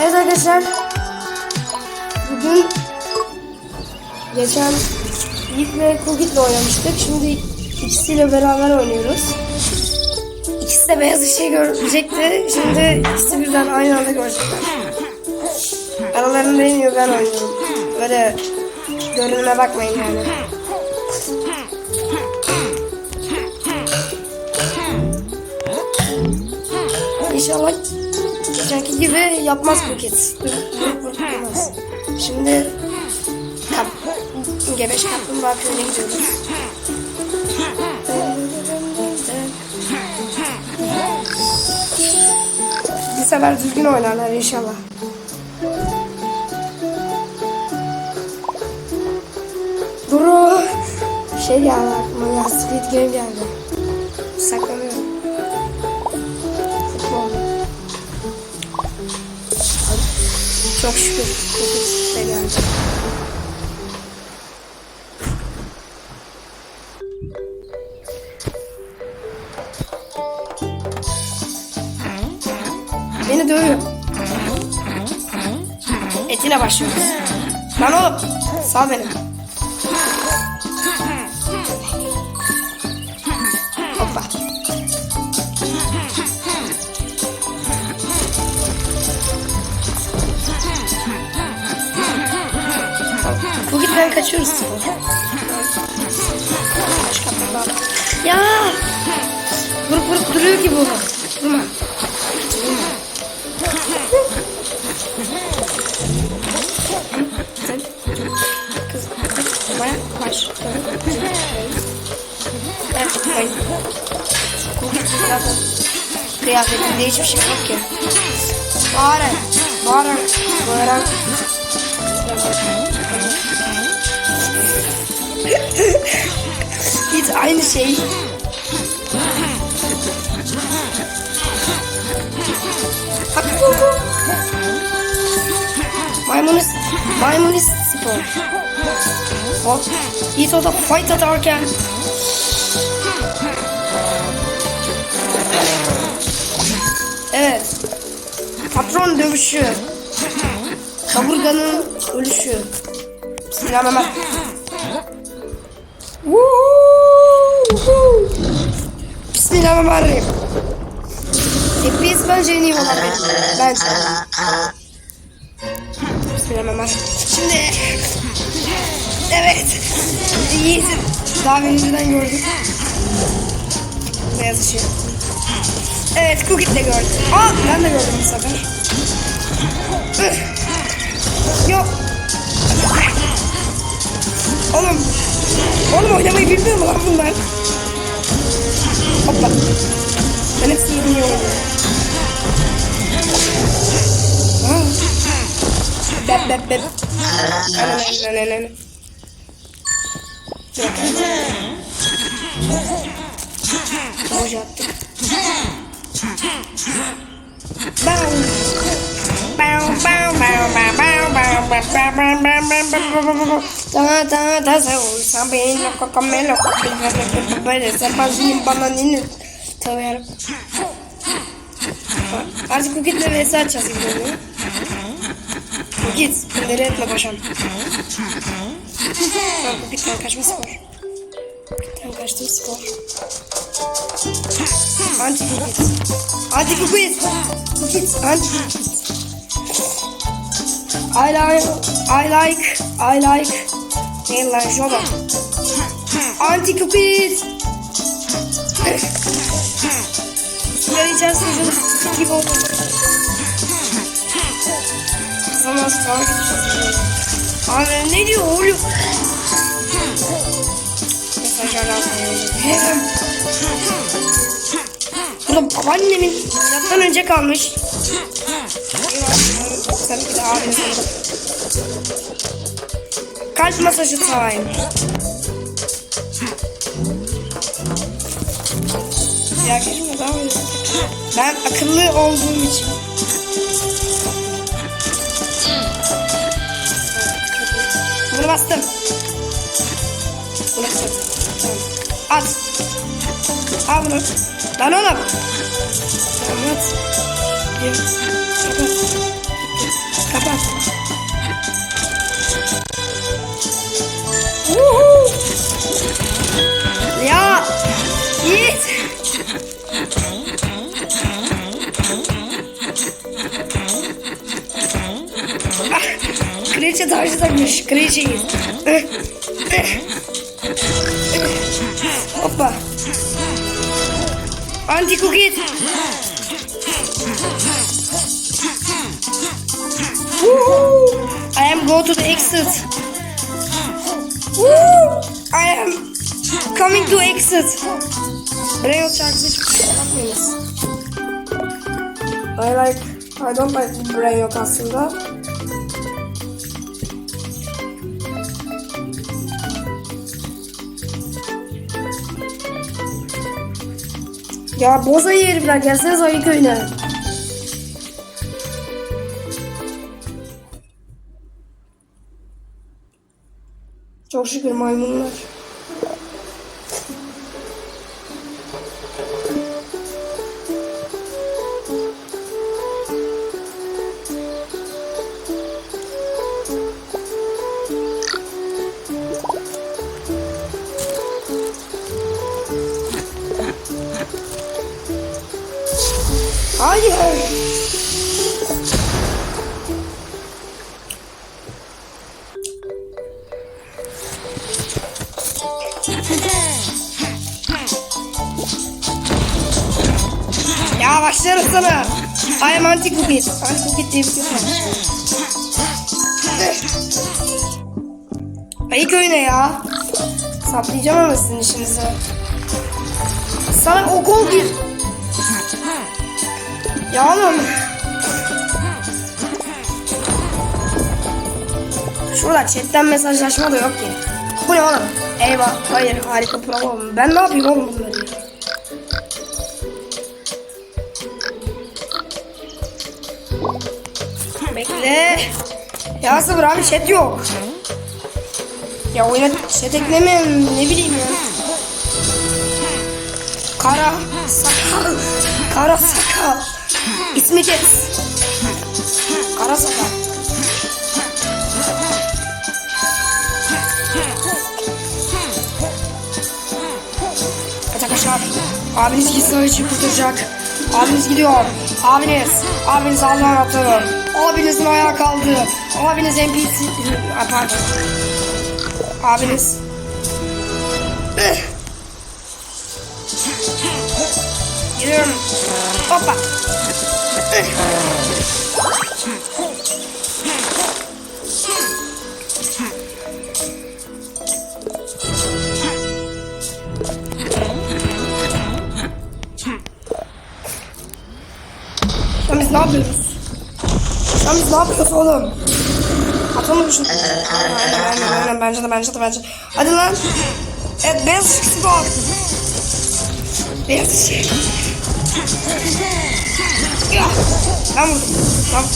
Evet arkadaşlar. Bugün geçen Yiğit ve Kogit'le oynamıştık. Şimdi ikisiyle beraber oynuyoruz. İkisi de beyaz ışığı görecekti. Şimdi ikisi birden aynı anda görecekler. Aralarında en iyi ben oynuyorum. Böyle görünüme bakmayın yani. İnşallah geçenki gibi yapmaz Buket. Yapmaz. Şimdi kap, gebeş kaplumbağa köyüne gidiyoruz. Bir sefer düzgün oynarlar inşallah. Duru. Şey geldi aklıma ya Squid Game geldi. Saklanıyorum. Çok şükür. Şey geldi. Beni dövüyor. Etine başlıyoruz. Lan oğlum. Sal beni. Kaçıyoruz. Kaç kapıdan. Ya! Vurup vurup duruyor ki bu. Sen kız bana baş. Kıyafetinde hiçbir şey yok ki. Bağırın. Bağırın. Bağırın. Hiç aynı şey. Maymunist, maymunist spor. Hop. Yiğit o da fight atarken. Evet. Patron dövüşü. Kaburganın ölüşü. Bismillahirrahmanirrahim. Bismillahirrahmanirrahim. FPS bence en iyi olan benim. Bence. Bismillahirrahmanirrahim. Şimdi evet. Yiğit'in daha önceden gördük. Beyaz ışığı. Evet Cookit de gördüm. Aa ben de gördüm bu sefer. Yok. Oğlum. Oğlum oynamayı bilmiyor mu lan bunlar? Hoppa. Ben hepsini bilmiyorum. Aa. Bep bep bep. Aynen. aynen. Yok. Hoca attık. Bow. Sana sana da savursan beni loka kamera Böyle sepazıyım bana nini tanıyorum. Artık bu kitle vs açacağız gibi oluyor. Git, bunları etme paşam. Bu kitten kaçma spor. Bukitten kaçtım spor. Anti-Bukit. Anti-Bukit. Bukit, anti-Bukit. I like, I like, I like. Ne lan şoba? Anti cookies. Sigara içerisinde canı sıkıntı gibi oldu. Zaman. Abi ne diyor oğlum? Mesajlar lazım. Burada babaannemin milattan önce kalmış. Tabii ki de abim. Kalp masajı time. Ya geçme daha iyi. Ben akıllı olduğum için. Bunu bastım. Bunu bastım. At. Al bunu. Lan oğlum. Tamam at. Kapat. Kapat. Ya. Git. Kraliçe taşı takmış. Kraliçeyiz. Hoppa. Anti-cookie. Go to the exit. Woo! I am coming to exit. Braille şarkısı hiç kusura bakmayınız. I like, I don't like Braille aslında. Ya bozayı herifler gelseniz ayı köyüne. Çok şükür maymunlar. Hayır. Sana. I am anti. Anti cookies diye bir şey var. Ayı köyüne ya. Saplayacağım ama sizin işinizi. Sana okul gir. Ya oğlum. Şurada chatten mesajlaşma da yok ki. Bu ne oğlum? Eyvah. Hayır harika program. Ben ne yapayım oğlum bunları? Ya sabır abi chat yok. Ya oyuna chat eklemem ne bileyim ya. Kara sakal. Kara sakal. İsmi kes. Kara sakal. Arkadaşlar abiniz gitsin için kurtulacak. Abiniz gidiyor. Abiniz. Abiniz Allah'ın atı. Abinizin ayağı kaldı. Abiniz NPC. Pardon. Abiniz. Gidiyorum. Hoppa. An biz ne yapıyoruz? An biz ne yapıyoruz oğlum? Atalım şunu. Aynen aynen aynen bence de bence de bence. Hadi lan. Evet beyaz ışık spor. Beyaz ışık. Ya. Ben vurdum. Tamam.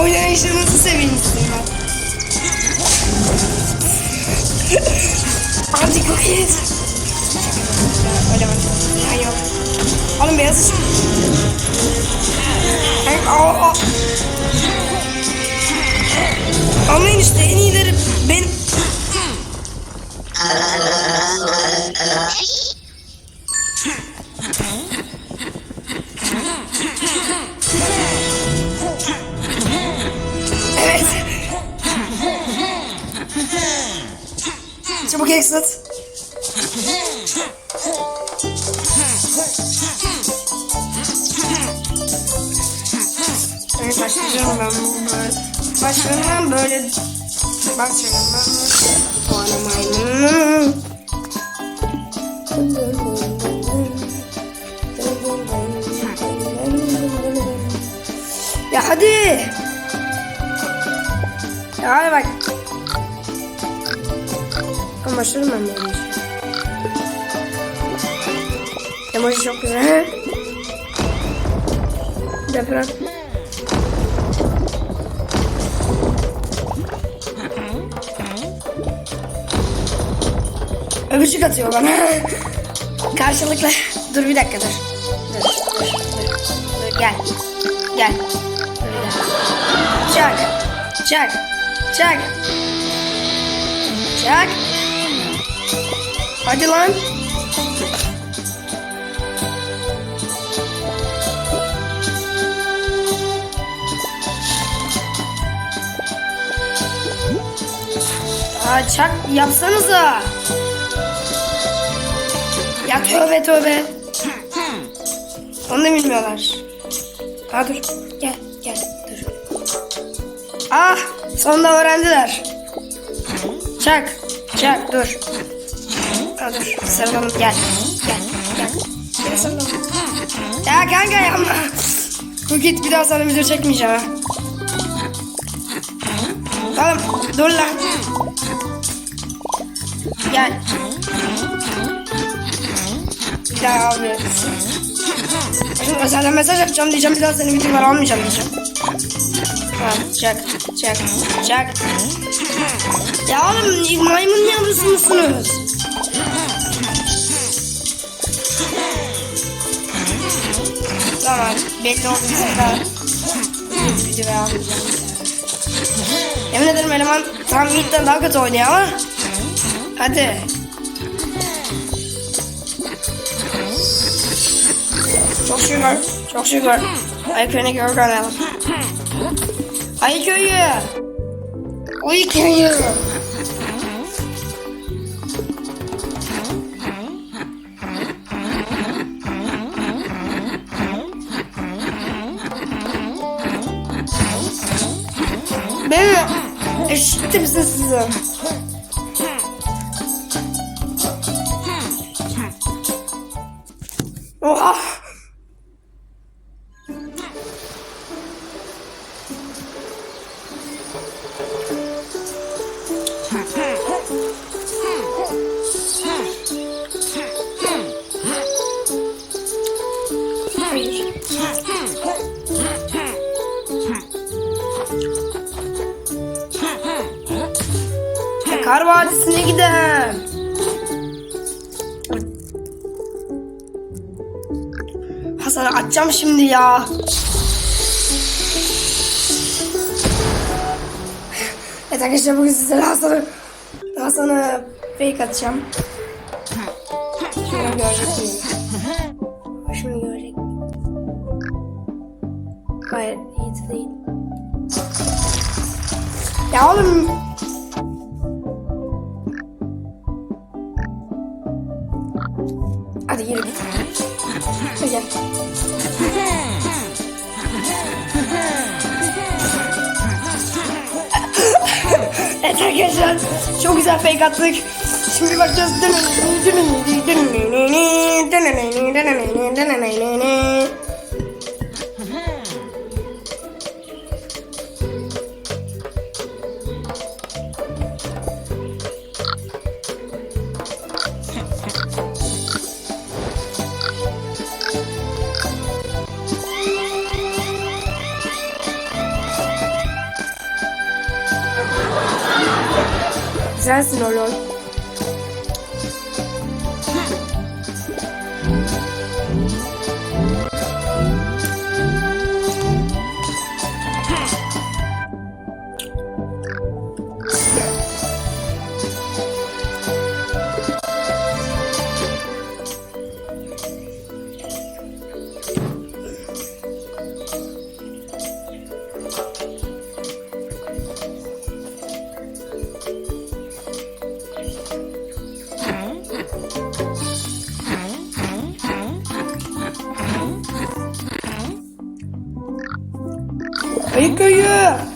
Oynayışınızı istedim ben. Anti cookies. Öyle? Ya yok. Oğlum beyaz ışık. Hey, aa, aa. Anlayın işte en iyileri benim. Evet. Çabuk exit. Evet başlayacağım ben böyle. Ben böyle. Başlıyorum ben böyle. Oynamayın. Ya hadi. Ya hadi bak. Ama başlıyorum ben böyle. Emoji çok güzel. Deprem. Öpücük atıyor bana. Karşılıklı. Dur bir dakika dur. Dur, dur, dur, dur. Gel. Gel. Çak. Çak. Çak. Çak. Hadi lan. Aa, çak yapsanıza. Ya tövbe tövbe. Onu da bilmiyorlar. Aa dur. Gel gel dur. Ah sonunda öğrendiler. Çak. Çak dur. Aa, dur. Sarılalım gel. Gel gel. Gel sarılalım. Ya kanka yapma. Bu git bir daha sana video çekmeyeceğim ha. Oğlum dur lan. Gel. Bir daha abi. Şimdi özelden mesaj yapacağım diyeceğim bir daha senin videoları almayacağım diyeceğim. Ha, çak, çak, çak. Ya oğlum maymun yavrusu musunuz? Tamam, belli oldu bize daha. Videoyu almayacağım. Yemin ederim eleman tam Yiğit'ten daha kötü oynuyor ama. Hadi. Çok şükür. Çok şükür. Ayköy'üne gör görelim. Ayköy'ü. Uyköy'ü. Beni eşittim sizi. Kar Vadisi'ne gidelim. Hasan'ı atacağım şimdi ya. Evet arkadaşlar bugün sizlere Hasan'ı Hasan'ı fake atacağım. Şimdi görecek miyim? Şimdi görecek. Hayır iyi değil. Ya oğlum Gel. evet arkadaşlar çok güzel fake attık. Şimdi bakacağız. Güzelsin o 一个月。